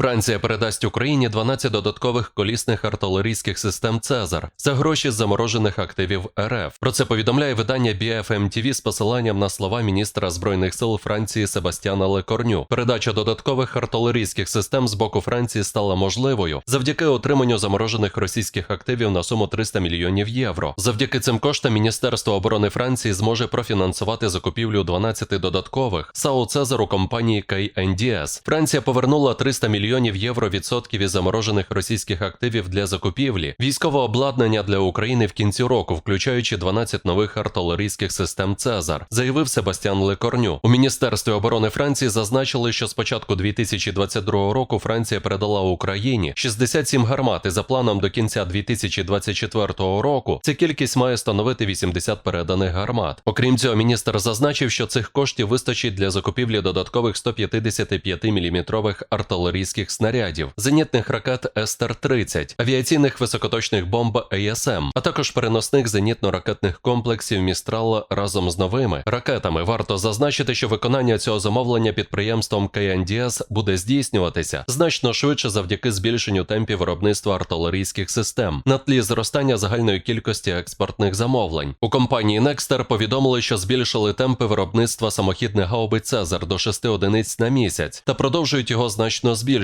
Франція передасть Україні 12 додаткових колісних артилерійських систем Цезар за гроші заморожених активів РФ. Про це повідомляє видання BFM TV з посиланням на слова міністра збройних сил Франції Себастьяна Лекорню. Передача додаткових артилерійських систем з боку Франції стала можливою завдяки отриманню заморожених російських активів на суму 300 мільйонів євро. Завдяки цим коштам Міністерство оборони Франції зможе профінансувати закупівлю 12 додаткових САУ Цезар у компанії KNDS. Франція повернула 300 мільйонів євро відсотків із заморожених російських активів для закупівлі, військового обладнання для України в кінці року, включаючи 12 нових артилерійських систем Цезар, заявив Себастьян Лекорню. У міністерстві оборони Франції зазначили, що з початку 2022 року Франція передала Україні 67 гармат і за планом до кінця 2024 року ця кількість має становити 80 переданих гармат. Окрім цього, міністр зазначив, що цих коштів вистачить для закупівлі додаткових 155 мм артилерійських снарядів, зенітних ракет Естер-30, авіаційних високоточних бомб АСМ, а також переносних зенітно-ракетних комплексів Містрал разом з новими ракетами. Варто зазначити, що виконання цього замовлення підприємством KNDS буде здійснюватися значно швидше завдяки збільшенню темпів виробництва артилерійських систем на тлі зростання загальної кількості експортних замовлень. У компанії Nexter повідомили, що збільшили темпи виробництва самохідних гаубиць Цезар до 6 одиниць на місяць та продовжують його значно збільшувати.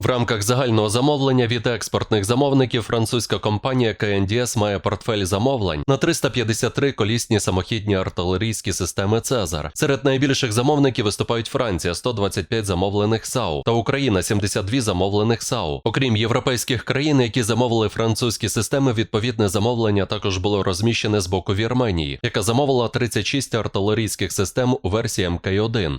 В рамках загального замовлення від експортних замовників французька компанія KNDS має портфель замовлень на 353 колісні самохідні артилерійські системи Цезар. Серед найбільших замовників виступають Франція 125 замовлених САУ та Україна 72 замовлених САУ. Окрім європейських країн, які замовили французькі системи, відповідне замовлення також було розміщене з боку Вірменії, яка замовила 36 артилерійських систем у версії МК1.